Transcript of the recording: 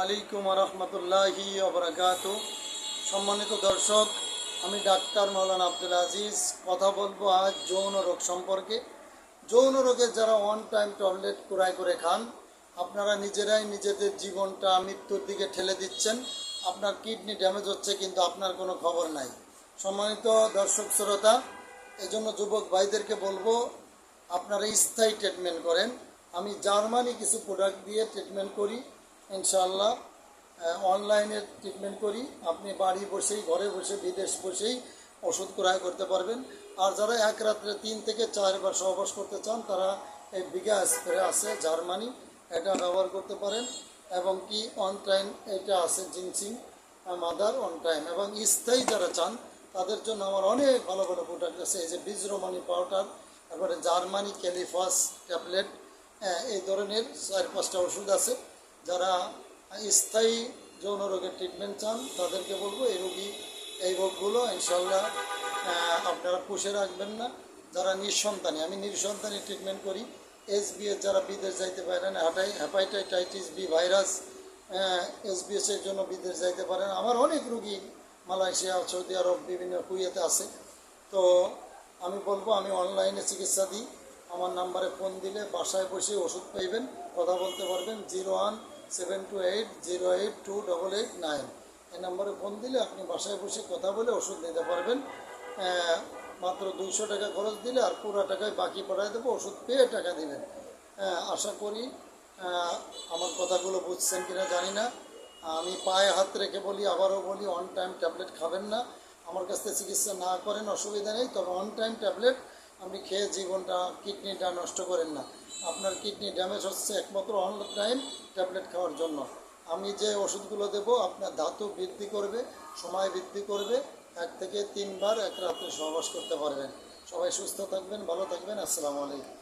আলাইকুম রহমতুল্লাহি অবরাকাত সম্মানিত দর্শক, আমি ডাক্তার মৌলানা আব্দুল আজিজ। কথা বলব আজ যৌন রোগ সম্পর্কে। যৌন রোগের যারা ওয়ান টাইম ট্যাবলেট ক্রয় করে খান, আপনারা নিজেরাই নিজেদের জীবনটা মৃত্যুর দিকে ঠেলে দিচ্ছেন। আপনার কিডনি ড্যামেজ হচ্ছে কিন্তু আপনার কোনো খবর নাই। সম্মানিত দর্শক শ্রোতা, এজন্য যুবক ভাইদেরকে বলব, আপনারা স্থায়ী ট্রিটমেন্ট করেন। আমি জার্মানি কিছু প্রোডাক্ট দিয়ে ট্রিটমেন্ট করি। ইনশাআল্লাহ অনলাইনে ট্রিটমেন্ট করি। আপনি বাড়ি বসেই, ঘরে বসে, বিদেশ বসেই ওষুধ ক্রয় করতে পারবেন। আর যারা এক রাত্রে তিন থেকে চারবার সহবাস করতে চান, তারা এই বিঘা স্প্রে আছে, জার্মানি। এটা ব্যবহার করতে পারেন। এবং কি অন টাইম এটা আছে জিনসিং মাদার অন টাইম এবং স্থায়ী যারা চান, তাদের জন্য আমার অনেক ভালো ভালো প্রোডাক্ট আছে। এই যে বীজরোমানি পাউডার, তারপরে জার্মানি ক্যালিফাস ট্যাবলেট এই ধরনের চার পাঁচটা ওষুধ আছে। যারা স্থায়ী যৌন রোগের ট্রিটমেন্ট চান, তাদেরকে বলব এই রোগী, এই রোগগুলো ইনশাল্লাহ আপনারা পুষে রাখবেন না। যারা নিঃসন্তানী, আমি নিঃসন্তানী ট্রিটমেন্ট করি এস এর যারা বিদেশ যাইতে পারেন হ্যাপাই হ্যাপাইটাইটাইটিস বি ভাইরাস এস এর জন্য বিদেশ যাইতে পারেন আমার অনেক রুগী মালয়েশিয়া, সৌদি আরব, বিভিন্ন কুইয়েতে আছে। তো আমি বলব, আমি অনলাইনে চিকিৎসা দিই। আমার নাম্বারে ফোন দিলে বাসায় বসে ওষুধ পাইবেন, কথা বলতে পারবেন, zero one seven two eight zero eight two double eight nine এই নাম্বারে ফোন দিলে আপনি বাসায় বসে কথা বলে ওষুধ নিতে পারবেন। মাত্র দুইশো টাকা খরচ দিলে আর পুরো টাকায় বাকি পাঠাই দেবো, ওষুধ পেয়ে টাকা দিবেন। আশা করি আমার কথাগুলো বুঝছেন কিনা জানি না। আমি পায়ে হাত রেখে বলি, আবারও বলি অন টাইম ট্যাবলেট খাবেন না। আমার কাছ থেকে চিকিৎসা না করেন, অসুবিধা নেই, তবে অন টাইম ট্যাবলেট আপনি খেয়ে জীবনটা, কিডনিটা নষ্ট করেন না। আপনার কিডনি ড্যামেজ হচ্ছে একমাত্র অন টাইম ট্যাবলেট খাওয়ার জন্য। আমি যে ওষুধগুলো দেব, আপনার ধাতু বৃদ্ধি করবে, সময় বৃদ্ধি করবে, এক থেকে তিনবার এক রাত্রে সহবাস করতে পারবেন। সবাই সুস্থ থাকবেন, ভালো থাকবেন, আসসালামু আলাইকুম।